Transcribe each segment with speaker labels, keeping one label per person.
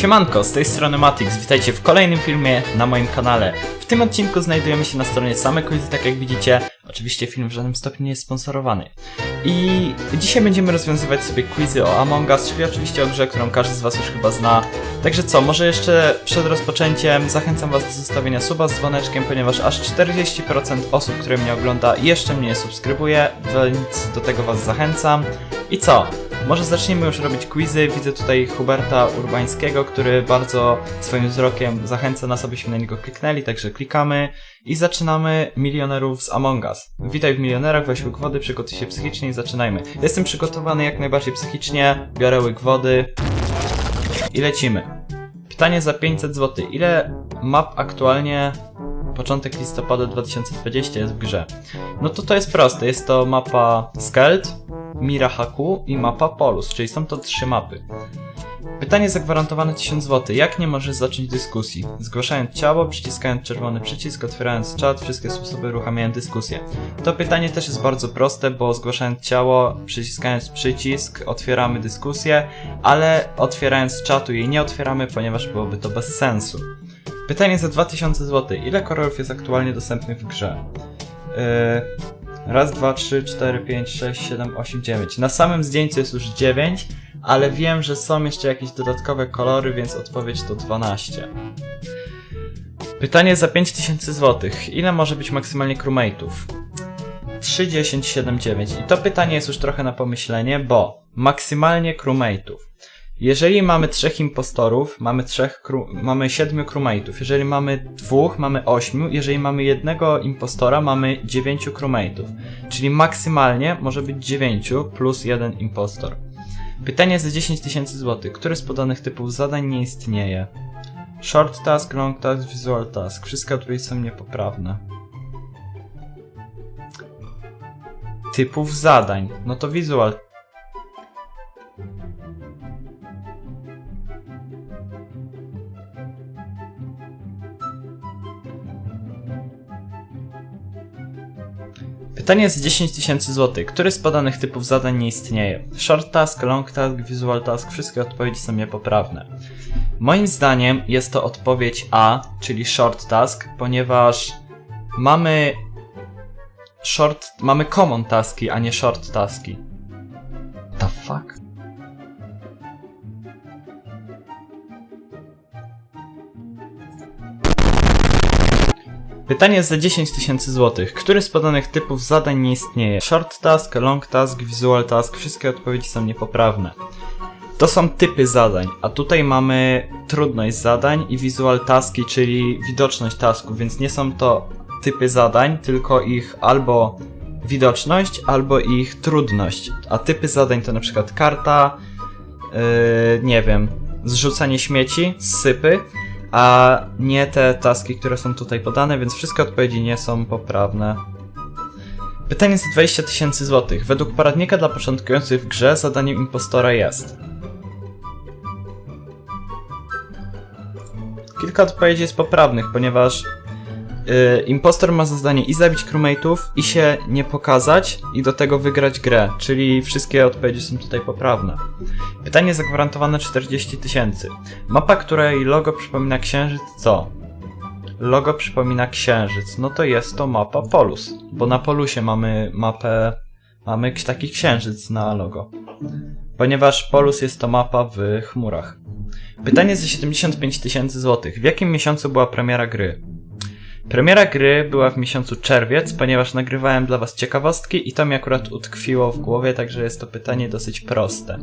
Speaker 1: Siemanko, z tej strony Matix, witajcie w kolejnym filmie na moim kanale. W tym odcinku znajdujemy się na stronie same quizy, tak jak widzicie. Oczywiście film w żadnym stopniu nie jest sponsorowany. I dzisiaj będziemy rozwiązywać sobie quizy o Among Us, czyli oczywiście o grze, którą każdy z was już chyba zna. Także co, może jeszcze przed rozpoczęciem zachęcam was do zostawienia suba z dzwoneczkiem, ponieważ aż 40% osób, które mnie ogląda jeszcze mnie nie subskrybuje, więc do tego was zachęcam. I co? Może zaczniemy już robić quizy. Widzę tutaj Huberta Urbańskiego, który bardzo swoim wzrokiem zachęca nas, abyśmy na niego kliknęli, także klikamy i zaczynamy milionerów z Among Us. Witaj w milionerach, weź łyk wody, przygotuj się psychicznie i zaczynajmy. Jestem przygotowany jak najbardziej psychicznie, biorę łyk wody i lecimy. Pytanie za 500 zł. Ile map aktualnie początek listopada 2020 jest w grze? No to to jest proste. Jest to mapa Skeld, Mira Haku i mapa Polus, czyli są to trzy mapy. Pytanie zagwarantowane 1000 zł. Jak nie możesz zacząć dyskusji? Zgłaszając ciało, przyciskając czerwony przycisk, otwierając czat, wszystkie sposoby uruchamiają dyskusję. To pytanie też jest bardzo proste, bo zgłaszając ciało, przyciskając przycisk, otwieramy dyskusję, ale otwierając czatu jej nie otwieramy, ponieważ byłoby to bez sensu. Pytanie za 2000 zł. Ile kolorów jest aktualnie dostępnych w grze? Yy, raz, dwa, trzy, cztery, pięć, sześć, siedem, osiem, dziewięć. Na samym zdjęciu jest już 9, ale wiem, że są jeszcze jakieś dodatkowe kolory, więc odpowiedź to 12. Pytanie za 5000 zł. Ile może być maksymalnie crewmate'ów? 3, 10, 7, 9. I to pytanie jest już trochę na pomyślenie, bo maksymalnie crewmate'ów. Jeżeli mamy trzech impostorów, mamy trzech mamy siedmiu crewmate'ów. Jeżeli mamy dwóch, mamy ośmiu. Jeżeli mamy jednego impostora, mamy dziewięciu crewmate'ów. Czyli maksymalnie może być dziewięciu plus jeden impostor. Pytanie za 10 tysięcy złotych. Który z podanych typów zadań nie istnieje? Short task, long task, visual task. Wszystkie odpowiedzi są niepoprawne. Typów zadań. No to visual Pytanie jest 10 tysięcy złotych. Który z podanych typów zadań nie istnieje? Short task, long task, visual task, wszystkie odpowiedzi są niepoprawne. Moim zdaniem jest to odpowiedź A, czyli short task, ponieważ mamy short, mamy common taski, a nie short taski. The fuck? Pytanie za 10 tysięcy złotych. Który z podanych typów zadań nie istnieje? Short task, long task, visual task, wszystkie odpowiedzi są niepoprawne. To są typy zadań, a tutaj mamy trudność zadań i visual taski, czyli widoczność tasków, więc nie są to typy zadań, tylko ich albo widoczność, albo ich trudność. A typy zadań to na przykład karta, yy, nie wiem, zrzucanie śmieci, sypy, a nie te taski, które są tutaj podane, więc wszystkie odpowiedzi nie są poprawne. Pytanie za 20 tysięcy złotych. Według poradnika dla początkujących w grze zadaniem impostora jest. Kilka odpowiedzi jest poprawnych, ponieważ yy, impostor ma za zadanie i zabić crewmate'ów, i się nie pokazać, i do tego wygrać grę, czyli wszystkie odpowiedzi są tutaj poprawne. Pytanie zagwarantowane 40 tysięcy. Mapa, której logo przypomina księżyc, co? Logo przypomina księżyc, no to jest to mapa Polus, bo na Polusie mamy mapę, mamy taki księżyc na logo. Ponieważ Polus jest to mapa w chmurach. Pytanie za 75 tysięcy złotych. W jakim miesiącu była premiera gry? Premiera gry była w miesiącu czerwiec, ponieważ nagrywałem dla was ciekawostki i to mi akurat utkwiło w głowie, także jest to pytanie dosyć proste.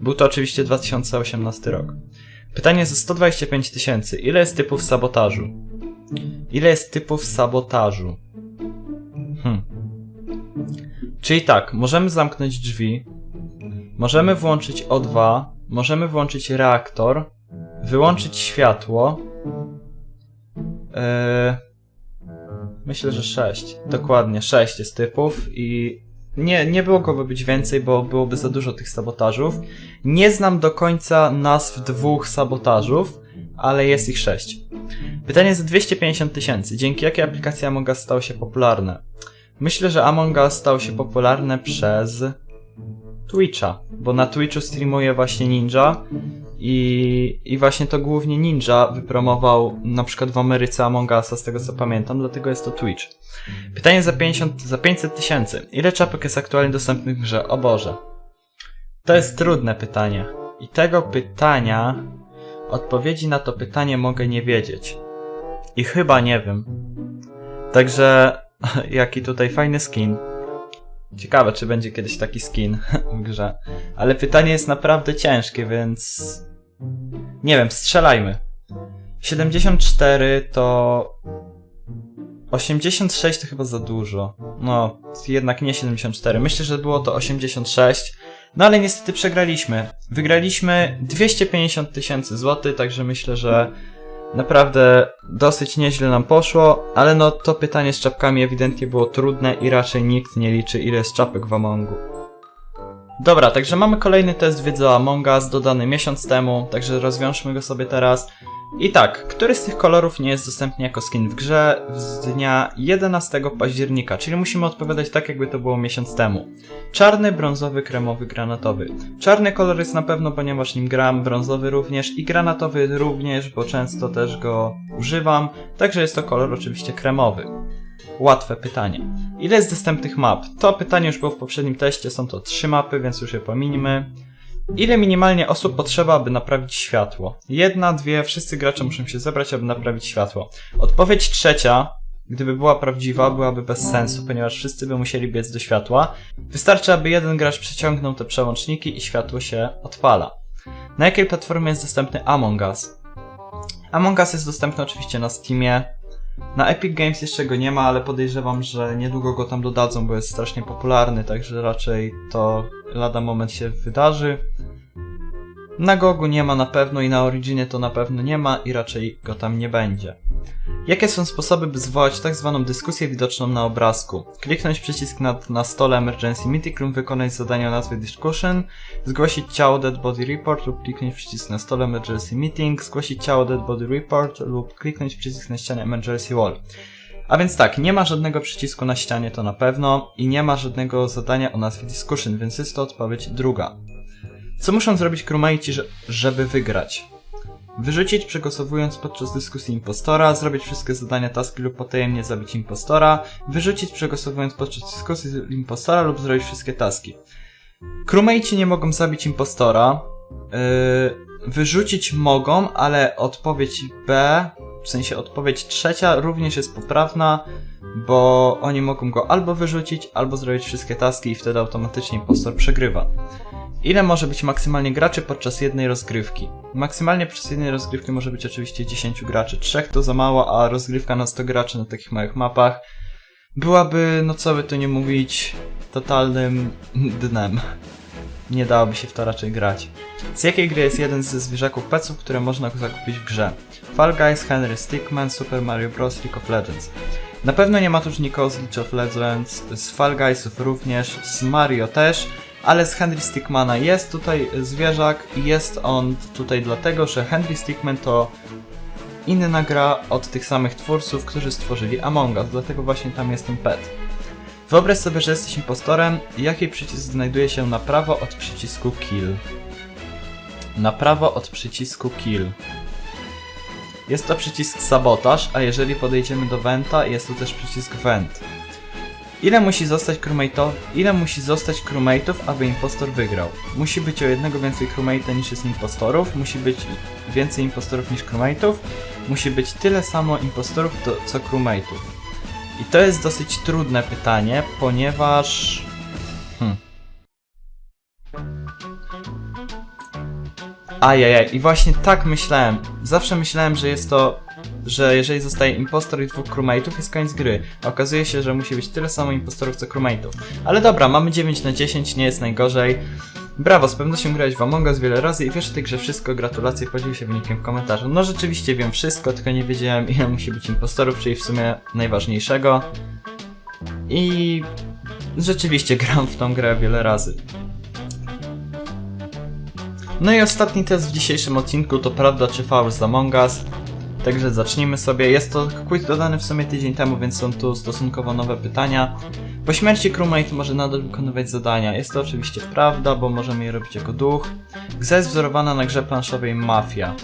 Speaker 1: Był to oczywiście 2018 rok. Pytanie za 125 tysięcy. Ile jest typów sabotażu? Ile jest typów sabotażu? Hmm. Czyli tak, możemy zamknąć drzwi, możemy włączyć O2, możemy włączyć reaktor, wyłączyć światło. Eee, myślę, że 6. Dokładnie, 6 jest typów i nie, nie byłoby być więcej, bo byłoby za dużo tych sabotażów. Nie znam do końca nazw dwóch sabotażów, ale jest ich 6. Pytanie za 250 tysięcy. Dzięki jakiej aplikacji Among Us stało się popularne? Myślę, że Among Us stał się popularne przez Twitcha, bo na Twitchu streamuje właśnie Ninja I, I właśnie to głównie Ninja wypromował na przykład w Ameryce Among Usa, z tego co pamiętam, dlatego jest to Twitch. Pytanie za 50, za 500 tysięcy. Ile czapek jest aktualnie dostępnych w grze? O Boże. To jest trudne pytanie. I tego pytania, odpowiedzi na to pytanie mogę nie wiedzieć. I chyba nie wiem. Także, jaki tutaj fajny skin. Ciekawe, czy będzie kiedyś taki skin w grze. Ale pytanie jest naprawdę ciężkie, więc. Nie wiem, strzelajmy. 74 to. 86 to chyba za dużo. No, jednak nie 74. Myślę, że było to 86. No ale niestety przegraliśmy. Wygraliśmy 250 tysięcy złotych, także myślę, że naprawdę dosyć nieźle nam poszło, ale no to pytanie z czapkami ewidentnie było trudne i raczej nikt nie liczy ile jest czapek w Amongu. Dobra, także mamy kolejny test wiedzy o Among Us dodany miesiąc temu, także rozwiążmy go sobie teraz. I tak, który z tych kolorów nie jest dostępny jako skin w grze z dnia 11 października, czyli musimy odpowiadać tak, jakby to było miesiąc temu. Czarny, brązowy, kremowy, granatowy. Czarny kolor jest na pewno, ponieważ nim gram, brązowy również i granatowy również, bo często też go używam, także jest to kolor oczywiście kremowy. Łatwe pytanie. Ile jest dostępnych map? To pytanie już było w poprzednim teście, są to trzy mapy, więc już je pominimy. Ile minimalnie osób potrzeba, aby naprawić światło? Jedna, dwie, wszyscy gracze muszą się zebrać, aby naprawić światło. Odpowiedź trzecia, gdyby była prawdziwa, byłaby bez sensu, ponieważ wszyscy by musieli biec do światła. Wystarczy, aby jeden gracz przeciągnął te przełączniki i światło się odpala. Na jakiej platformie jest dostępny Among Us? Among Us jest dostępny oczywiście na Steamie. Na Epic Games jeszcze go nie ma, ale podejrzewam, że niedługo go tam dodadzą, bo jest strasznie popularny, także raczej to lada moment się wydarzy. Na Gogu nie ma na pewno i na Originie to na pewno nie ma i raczej go tam nie będzie. Jakie są sposoby, by zwołać tak zwaną dyskusję widoczną na obrazku? Kliknąć przycisk na, na stole Emergency Meeting Room, wykonać zadanie o nazwie Discussion, zgłosić ciało Dead Body Report lub kliknąć przycisk na stole Emergency Meeting, zgłosić ciało Dead Body Report lub kliknąć przycisk na ścianie Emergency Wall. A więc tak, nie ma żadnego przycisku na ścianie to na pewno i nie ma żadnego zadania o nazwie Discussion, więc jest to odpowiedź druga. Co muszą zrobić crewmate'i, że- żeby wygrać? Wyrzucić przegłosowując podczas dyskusji impostora, zrobić wszystkie zadania, taski lub potajemnie zabić impostora, wyrzucić przegłosowując podczas dyskusji impostora lub zrobić wszystkie taski. Crewmate'i nie mogą zabić impostora, yy, wyrzucić mogą, ale odpowiedź B, w sensie odpowiedź trzecia również jest poprawna, bo oni mogą go albo wyrzucić, albo zrobić wszystkie taski i wtedy automatycznie impostor przegrywa. Ile może być maksymalnie graczy podczas jednej rozgrywki? Maksymalnie podczas jednej rozgrywki może być oczywiście 10 graczy. 3 to za mało, a rozgrywka na 100 graczy na takich małych mapach byłaby, no co by tu nie mówić, totalnym dnem. Nie dałoby się w to raczej grać. Z jakiej gry jest jeden ze zwierzaków peców, które można zakupić w grze? Fall Guys, Henry Stickman, Super Mario Bros. League of Legends. Na pewno nie ma tu Niko z League of Legends, z Fall Guysów również, z Mario też, ale z Henry Stickmana jest tutaj zwierzak i jest on tutaj dlatego, że Henry Stickman to inna gra od tych samych twórców, którzy stworzyli Among Us, dlatego właśnie tam jest ten pet. Wyobraź sobie, że jesteś impostorem jaki przycisk znajduje się na prawo od przycisku kill. Na prawo od przycisku kill. Jest to przycisk sabotaż, a jeżeli podejdziemy do Venta, jest tu też przycisk Vent. Ile musi zostać crewmate'ów, ile musi zostać crewmate'ów, aby impostor wygrał? Musi być o jednego więcej crewmate'a niż jest impostorów, musi być więcej impostorów niż crewmate'ów, musi być tyle samo impostorów to, co crewmate'ów. I to jest dosyć trudne pytanie, ponieważ... Hmm. Ajajaj, i właśnie tak myślałem. Zawsze myślałem, że jest to, że jeżeli zostaje impostor i dwóch crewmate'ów, jest koniec gry. Okazuje się, że musi być tyle samo impostorów co crewmate'ów. Ale dobra, mamy 9 na 10, nie jest najgorzej. Brawo, z pewnością grałeś w Among Us wiele razy i wiesz o tej grze wszystko, gratulacje, podziel się wynikiem w komentarzu. No rzeczywiście wiem wszystko, tylko nie wiedziałem ile musi być impostorów, czyli w sumie najważniejszego. I rzeczywiście gram w tą grę wiele razy. No i ostatni test w dzisiejszym odcinku to prawda czy fałsz z Among Us. Także zacznijmy sobie. Jest to quiz dodany w sumie tydzień temu, więc są tu stosunkowo nowe pytania. Po śmierci crewmate może nadal wykonywać zadania. Jest to oczywiście prawda, bo możemy je robić jako duch. Gra jest wzorowana na grze planszowej Mafia.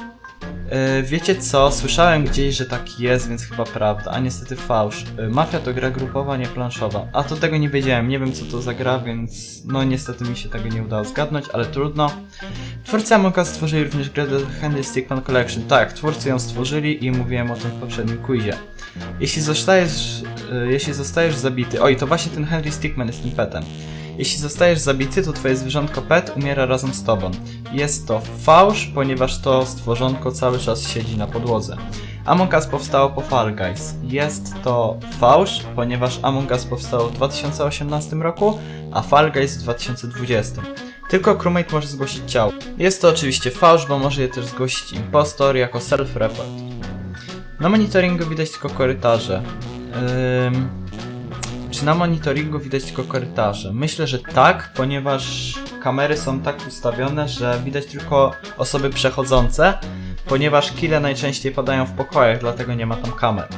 Speaker 1: Yy, wiecie co? Słyszałem gdzieś, że tak jest, więc chyba prawda, a niestety fałsz. Yy, Mafia to gra grupowa, nie planszowa. A to tego nie wiedziałem, nie wiem co to za gra, więc no niestety mi się tego nie udało zgadnąć, ale trudno. Twórcy Among Us stworzyli również grę The Handy Stickman Collection. Tak, twórcy ją stworzyli i mówiłem o tym w poprzednim quizie. Jeśli zostajesz, yy, jeśli zostajesz zabity... Oj, to właśnie ten Henry Stickman jest tym petem. Jeśli zostajesz zabity, to twoje zwierzątko pet umiera razem z tobą. Jest to fałsz, ponieważ to stworzonko cały czas siedzi na podłodze. Among Us powstało po Fall Guys. Jest to fałsz, ponieważ Among Us powstało w 2018 roku, a Fall Guys w 2020. Tylko crewmate może zgłosić ciało. Jest to oczywiście fałsz, bo może je też zgłosić impostor jako self-report. Na monitoringu widać tylko korytarze. Ym... Czy na monitoringu widać tylko korytarze? Myślę, że tak, ponieważ kamery są tak ustawione, że widać tylko osoby przechodzące, ponieważ kile najczęściej padają w pokojach, dlatego nie ma tam kamer.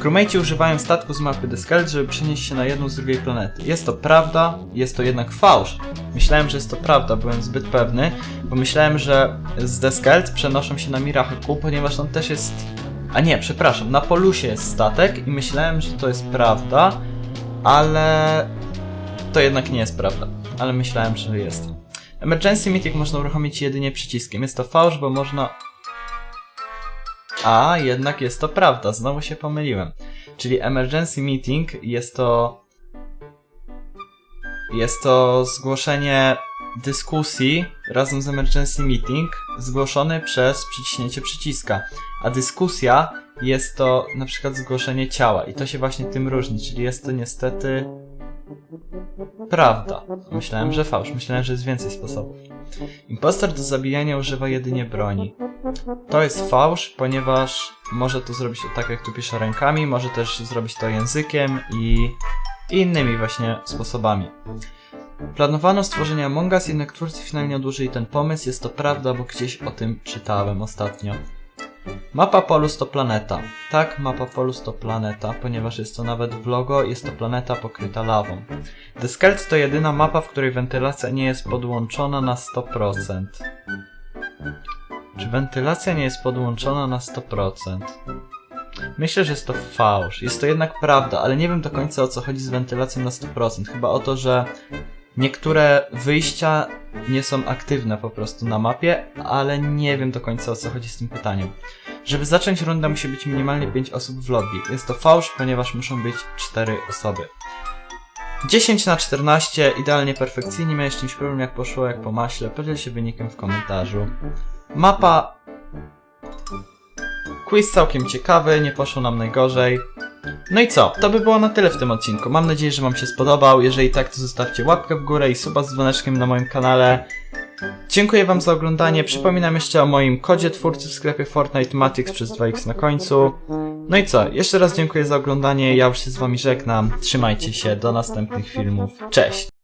Speaker 1: Crewmate używają statku z mapy The Skeld, żeby przenieść się na jedną z drugiej planety. Jest to prawda, jest to jednak fałsz. Myślałem, że jest to prawda, byłem zbyt pewny, bo myślałem, że z The Skeld przenoszą się na Miracle, ponieważ on też jest... A nie, przepraszam, na Polusie jest statek i myślałem, że to jest prawda, ale to jednak nie jest prawda. Ale myślałem, że jest. Emergency Meeting można uruchomić jedynie przyciskiem. Jest to fałsz, bo można... A, jednak jest to prawda. Znowu się pomyliłem. Czyli Emergency Meeting jest to... Jest to zgłoszenie dyskusji razem z Emergency Meeting zgłoszony przez przyciśnięcie przyciska. A dyskusja jest to na przykład zgłoszenie ciała i to się właśnie tym różni, czyli jest to niestety prawda. Myślałem, że fałsz, myślałem, że jest więcej sposobów. Impostor do zabijania używa jedynie broni. To jest fałsz, ponieważ może to zrobić tak jak tu pisze rękami, może też zrobić to językiem i innymi właśnie sposobami. Planowano stworzenie Among Us, jednak twórcy finalnie odłożyli ten pomysł. Jest to prawda, bo gdzieś o tym czytałem ostatnio. Mapa Polus to planeta. Tak, mapa Polus to planeta, ponieważ jest to nawet w logo, jest to planeta pokryta lawą. The to jedyna mapa, w której wentylacja nie jest podłączona na 100%. Czy wentylacja nie jest podłączona na 100%? Myślę, że jest to fałsz. Jest to jednak prawda, ale nie wiem do końca o co chodzi z wentylacją na 100%. Chyba o to, że niektóre wyjścia nie są aktywne po prostu na mapie, ale nie wiem do końca o co chodzi z tym pytaniem. Żeby zacząć rundę musi być minimalnie 5 osób w lobby. Jest to fałsz, ponieważ muszą być 4 osoby. 10 na 14, idealnie perfekcyjnie, miałeś czymś problem jak poszło, jak po maśle, podziel się wynikiem w komentarzu. Mapa... Quiz całkiem ciekawy, nie poszło nam najgorzej. No i co? To by było na tyle w tym odcinku. Mam nadzieję, że Wam się spodobał. Jeżeli tak, to zostawcie łapkę w górę i suba z dzwoneczkiem na moim kanale. Dziękuję Wam za oglądanie. Przypominam jeszcze o moim kodzie twórcy w sklepie Fortnite Matix przez 2x na końcu. No i co? Jeszcze raz dziękuję za oglądanie. Ja już się z Wami żegnam. Trzymajcie się. Do następnych filmów. Cześć!